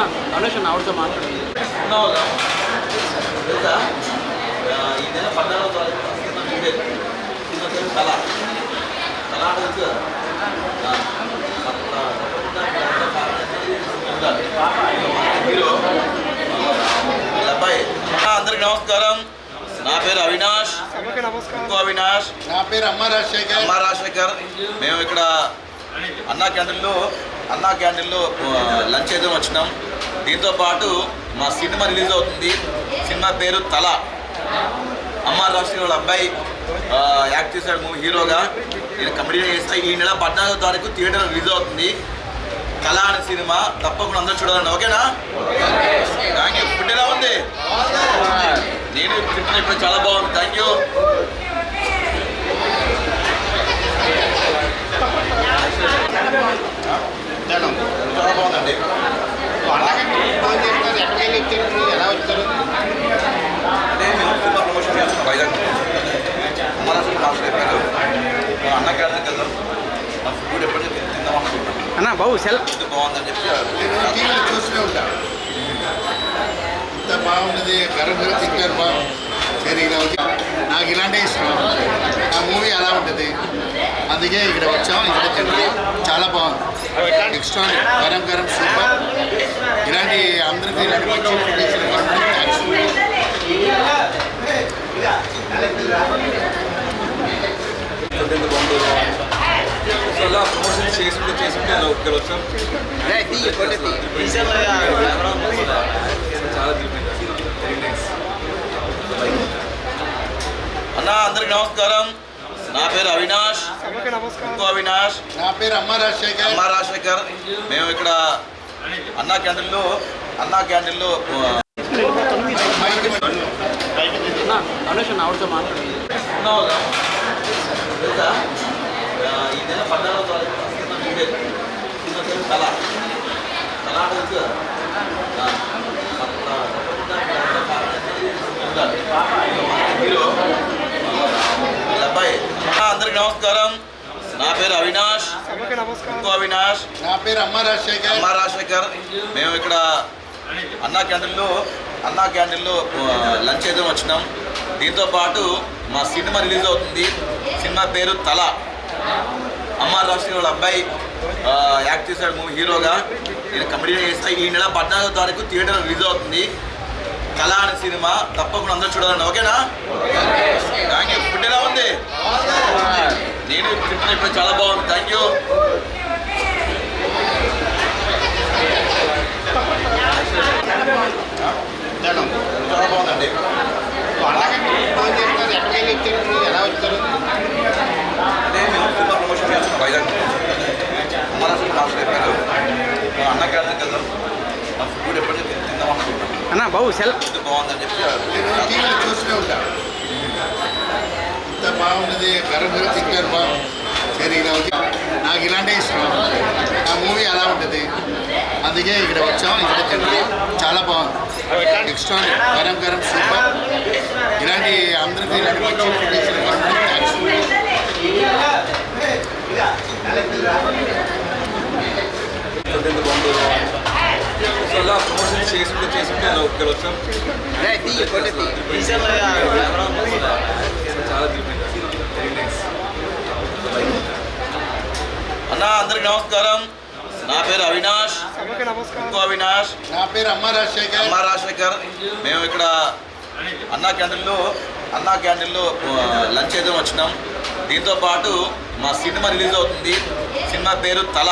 అన్న రమేష్ అన్న ఆవిడతో మాట్లాడండి. ఈ నెల పద్నాలుగో తారీఖు పేరు కళ కళ. అంటే తెలుసు కదా ఆ, పద్నా- హీరో వీళ్ళ అబ్బాయి అందరికి నమస్కారం. నా పేరు అవినాష్. ఇంకో అవినాష్. నా పేరు అమ్మ రాజశేఖర్. అమ్మ రాజశేఖర్. మేము ఇక్కడ అన్నా క్యాంటీన్లో అన్నా క్యాంటీన్లో లంచ్ చేద్దాం వచ్చినాం. దీంతో పాటు మా సినిమా రిలీజ్ అవుతుంది. సినిమా పేరు తల. అమ్మ రాజశేఖర్ వాళ్ళ అబ్బాయి యాక్ట్ చేశాడు మూవీ హీరోగా. నేను కమెడీ చేస్తా ఈ నెల పద్నాలుగో తారీఖు థియేటర్ రిలీజ్ అవుతుంది. కళ అనే సినిమా తప్పకుండా అందరూ చూడాలండి ఓకేనా? థ్యాంక్ యూ ఫుడ్ ఎలా ఉంది? నేను తింటున్నా ఇప్పుడు చాలా బాగుంది. థ్యాంక్ యూ జనం చాలా బాగుందండి పండగకి ఫోన్ చేస్తారు ఎక్కడికి వచ్చారు ఎలా వచ్చారు అంటే మేము సినిమా ప్రమోషన్ చేస్తున్నాం వైజాగ్ అమరాశ్వరి మాస్టర్ చెప్పారు మా అన్న క్యాంటీన్కి వెళ్దాం మా ఫుడ్ ఎప్పటికీ తిందాం అనుకుంటున్నాం అన్న బాబు సెల్ ఫుడ్ బాగుందని చెప్పి నేను టీవీలో చూస్తూనే ఉంటా ఇంత బాగుంటుంది గరం గరం తింటారు బాగుంది సరే ఇలా వచ్చి నాకు ఇలాంటి ఇష్టం ఆ మూవీ అలా ఉంటుంది అందుకే ఇక్కడ వచ్చాం ఇక్కడ తింటాం చాలా బాగుంది నెక్స్ట్ వన్ గరం గరం సూపర్ ఇలాంటి అందరికీ ఇలాంటి మంచి ఫుడ్ ఇచ్చిన గవర్నమెంట్ థ్యాంక్స్ అలా ప్రమోషన్ చేసుకుంటూ చేసుకుంటూ అలా వచ్చాం చాలా అన్న అందరికి నమస్కారం నా పేరు అవినాష్ ఇంకో అవినాష్ నా పేరు అమ్మ రాజశేఖర్ అమ్మ రాజశేఖర్ మేము ఇక్కడ అన్నా క్యాంటీన్లో అన్నా క్యాంటీన్లో ఆ, మైక్ అన్న రమేష్ అన్న ఆవిడతో మాట్లాడండి ఉన్నావుగా తెలుసా ఆ, ఈ నెల పద్నాలుగో తారీఖు సినిమా చూడే సినిమా పేరు కళ కళ అంటే తెలుసు కదా ఆ, పద్నా- హీరో వీళ్ళ అబ్బాయి ఆ, అందరికి నమస్కారం నా పేరు అవినాష్ ఇంకో అవినాష్. నా పేరు అమ్మ రాజశేఖర్. అమ్మ రాజశేఖర్. మేము ఇక్కడ అన్నా క్యాంటీన్లో అన్నా క్యాంటీన్లో లంచ్ చేద్దాం వచ్చినాం. దీంతో పాటు మా సినిమా రిలీజ్ అవుతుంది. సినిమా పేరు తల. అమ్మ రాజశేఖర్ వాళ్ళ అబ్బాయి యాక్ట్ చేశాడు మూవీ హీరోగా. నేను కమెడీ చేస్తా. ఈ నెల పద్నాలుగో తారీఖు థియేటర్ రిలీజ్ అవుతుంది. కళ అనే సినిమా. తప్పకుండా అందరూ చూడాలండి. ఓకేనా? థ్యాంక్ యూ ఫుడ్ ఎలా ఉంది? నేను తింటున్నా ఇప్పుడు చాలా బాగుంది. థ్యాంక్ యూ చాలా బాగుందండి. ఎలా వచ్చారు మేము సినిమా ప్రమోషన్ చేస్తున్నాం వైజాగ్ అమరాశ్వరి మాస్టర్ చెప్పారు అన్న తిందాం బాబు సెల్ బాగుందని చెప్పి నేను చూస్తూనే బాగుంటుంది గరం గరం తింటారు బాగుంది సరే ఇలా వచ్చి నాకు ఇలాంటి ఇష్టం ఆ మూవీ అలా ఉంటుంది అందుకే ఇక్కడ వచ్చాం ఇక్కడ తింటాం చాలా బాగుంది నెక్స్ట్ వన్ గరం గరం సూపర్ ఇలాంటి అందరికీ ఇలాంటి మంచి ఫుడ్ ఇచ్చిన గవర్నమెంట్ థ్యాంక్స్ సో అలా ప్రమోషన్ చేసుకుంటూ చేసుకుంటూ అలా ఇక్కడ వచ్చాం? చాలా అన్న అందరికి నమస్కారం. నా పేరు అవినాష్. ఇంకో అవినాష్. నా పేరు అమ్మ రాజశేఖర్. అమ్మ రాజశేఖర్. మేము ఇక్కడ అన్నా క్యాంటీన్లో అన్నా క్యాంటీన్లో లంచ్ చేద్దాం వచ్చినాం. దీంతో పాటు మా సినిమా రిలీజ్ అవుతుంది. సినిమా పేరు తల.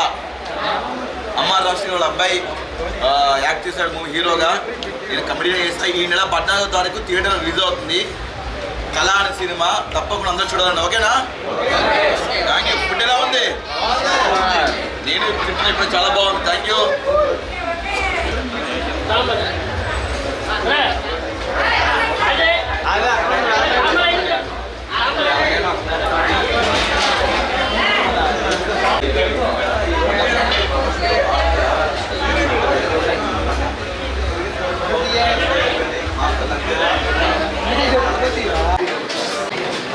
అమ్మ రాష్ట్ర వాళ్ళ అబ్బాయి యాక్ట్ చేశాడు మూవీ హీరోగా. నేను కమెడీ చేస్తా ఈ నెల పద్నాలుగో తారీఖు థియేటర్ రిలీజ్ అవుతుంది. కళా అనే సినిమా తప్పకుండా అందరూ చూడాలండి. ఓకేనా? థ్యాంక్ యూ ఫుడ్ ఎలా ఉంది? నేను తింటున్న ఇప్పుడు చాలా బాగుంది. థ్యాంక్ యూ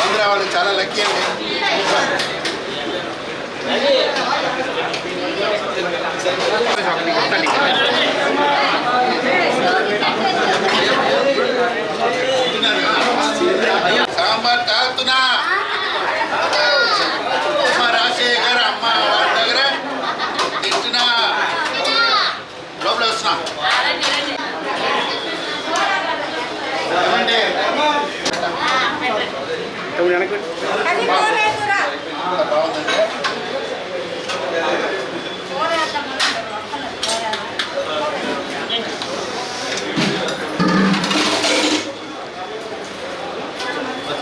ఆంధ్ర వాళ్ళు చాలా లక్కీ అండి షాపింగ్ వెనక్కి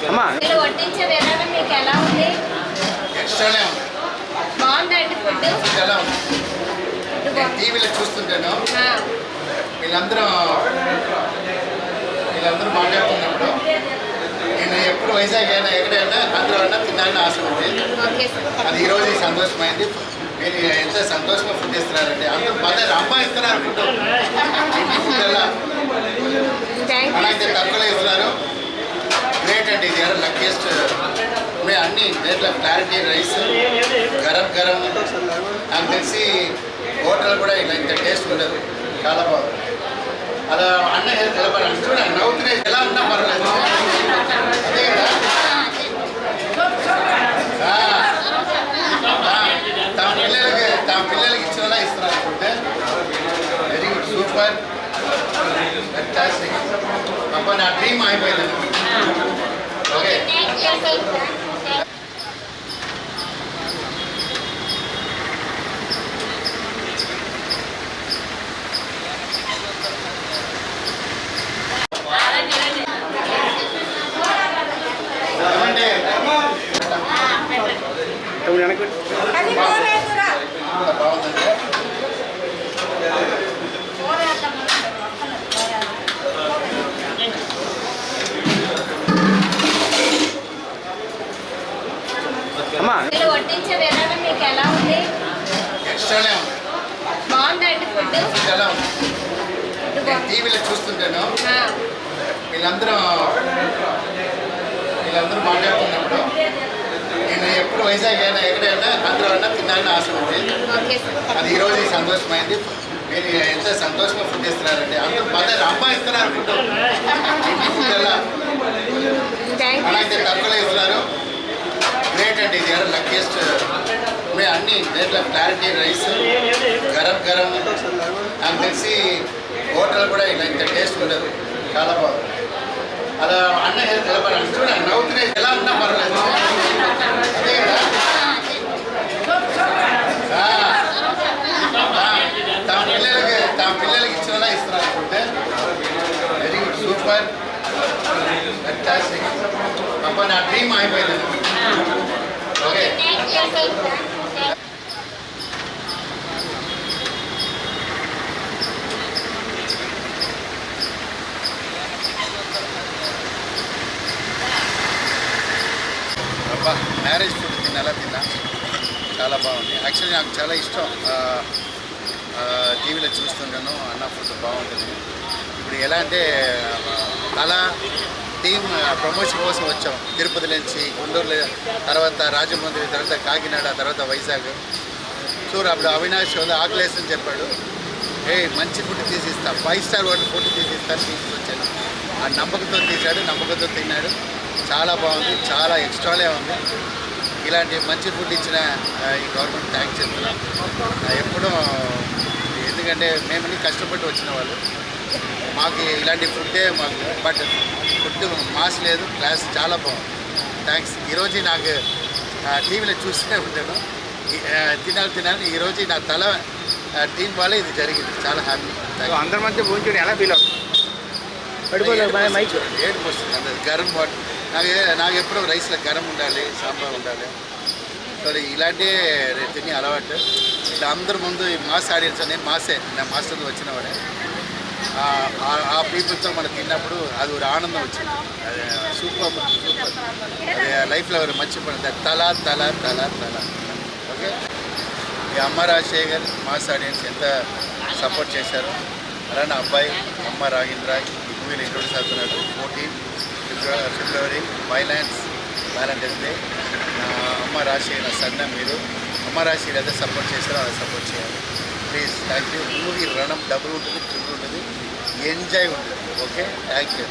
అమ్మా. మీరు వడ్డించే విధానం మీకు ఎలా ఉంది? ఎక్స్ట్రానే ఉంది. బాగుందండి ఫుడ్. టీవీలో చూస్తుంటాను. వీళ్ళందరూ వీళ్ళందరూ మాట్లాడుతున్నప్పుడు నేను ఎప్పుడు వైజాగ్ అయినా ఎక్కడైనా ఆంధ్ర అయినా తినాలని ఆశ ఉంది. అది ఈరోజు సంతోషమైంది. మీరు ఎంత సంతోషంగా ఫుడ్ ఇస్తున్నారండి అందరూ మదర్ అమ్మ ఇస్తున్నారు ఫుడ్ ఫుడ్ ఎలా మనైతే తక్కువలో ఇస్తున్నారు. గ్రేట్ అండి ఇది. లక్కీస్ట్ ఉన్నాయి అన్ని. దేంట్లో క్లారిటీ రైస్ గరం గరం నాకు తెలిసి హోటల్ కూడా ఇలా ఇంత టేస్ట్ ఉండదు. చాలా బాగుంది. అలా అన్న నిలబడాలి చూడండి నవ్వుతున్నాయి. ఎలా ఉన్నా పర్వాలేదు. తమ పిల్లలకి తమ పిల్లలకి ఇచ్చినలా ఇస్తున్నారు food very good super fantastic అబ్బా నా డ్రీమ్ అయిపోయింది తమ్ముడు వెనక్కి అమ్మా. వడ్డించే విధానం మీకు ఎలా ఉంది? బాగుందండి ఫుడ్. టీవీలో చూస్తుంటాను. వీళ్ళందరూ వీళ్ళందరూ మాట్లాడుతున్నప్పుడు నేను ఎప్పుడు వైజాగ్ అయినా ఎక్కడైనా ఆంధ్ర అయినా తినాలని ఆశ ఉంది. అది ఈరోజు సంతోషమైంది. మీరు ఎంత సంతోషంగా ఫుడ్ ఇస్తున్నారండి అందరూ మదర్ అమ్మ ఇస్తున్నారు ఫుడ్ ఫుడ్ ఎలా? మనైతే తక్కువలో ఇస్తున్నారు. గ్రేట్ అండి ఇది లక్కీస్ట్ ఉన్నాయి అన్ని దేంట్లో క్లారిటీ రైస్ గరం గరం నాకు తెలిసి హోటల్ కూడా ఇలా ఇంత టేస్ట్ ఉండదు. చాలా బాగుంది. అలా అన్న నిలబడాలి చూడండి నవ్వుతున్నాయి ఎలా ఉన్నా పర్వాలేదు అదే కదా ఆ, తా- తమ పిల్లలకి తమ పిల్లలకి ఇచ్చినలా ఇస్తున్నారు food very good super fantastic అబ్బా నా డ్రీమ్ అయిపోయింది ఓకే థ్యాంక్ యూ సార్ అబ్బా మ్యారేజ్ ఫుడ్ తినాలా తిన్నా చాలా బాగుంది యాక్చువల్లీ నాకు చాలా ఇష్టం. టీవీలో చూస్తుంటాను అన్న ఫుడ్ బాగుంటుంది. ఇప్పుడు ఎలా అంటే తల టీం ప్రమోషన్ కోసం వచ్చాం. తిరుపతి నుంచి గుంటూరులో తర్వాత రాజమండ్రి తర్వాత కాకినాడ తర్వాత వైజాగ్. చూడు అప్పుడు అవినాష్ ఉంది అని చెప్పాడు. ఏ మంచి ఫుడ్ తీసిస్తా ఫైవ్ స్టార్ వాటర్ ఫుడ్ తీసిస్తాను తీసుకొచ్చాను ఆ నమ్మకంతో తీశాడు నమ్మకంతో తిన్నాడు. చాలా బాగుంది చాలా ఎక్స్ట్రాలే ఉంది. ఇలాంటి మంచి ఫుడ్ ఇచ్చిన ఈ గవర్నమెంట్ థ్యాంక్స్ చెప్తున్నాం. ఎప్పుడూ ఎందుకంటే మేమని కష్టపడి వచ్చిన వాళ్ళు. మాకు ఇలాంటి ఫుడ్డే మాకు బట్ ఫుడ్ మాస్ లేదు క్లాస్ చాలా బాగుంది. థ్యాంక్స్ ఈరోజు నాకు టీవీలో చూస్తూనే ఉంటాను. తినాలి తినాలి. ఈరోజు నా తల టీం వల్ల ఇది జరిగింది. చాలా హ్యాపీ అందరి మధ్య భోజనం ఎలా ఫీల్ అవుతుంది? పడిపోలేదు బాయ్ మైక్ ఏడు వస్తుంది. అంటే గరం వాటర్. నాకు నాకు ఎప్పుడూ రైస్లో గరం ఉండాలి సాంబార్ ఉండాలి. సో ఇలాంటి తిని అలవాటు. ఇట్లా అందరి ముందు ఈ మాస్ ఆడియన్స్ నేను మాసే. నా మాస్టర్ వచ్చిన వాడే ఆ- పీపుల్తో మనం తిన్నప్పుడు అది ఒక ఆనందం వచ్చింది. అది సూపర్ సూపర్. అది లైఫ్లో ఎవరు మర్చిపోయింది తల తల తల తల. ఓకే? ఈ అమ్మ రాజశేఖర్ మాస్ ఆడియన్స్ ఎంత సపోర్ట్ చేశారు. అలానే అబ్బాయి అమ్మ రాగేంద్ర ఈ మూవీని ఇంట్రొడ్యూస్ అవుతున్నాడు fourteen February February valentines valentine's day నా అమ్మ రాజశేఖర్ సన్న మీరు. అమ్మ రాశి ఏదైతే సపోర్ట్ చేస్తారో అలా సపోర్ట్ చేయాలి. Please thank you movie రణం double ఉంటుంది ట్రిపుల్ ఉంటుంది. ఎంజాయ్ ఉంటుంది. Okay thank you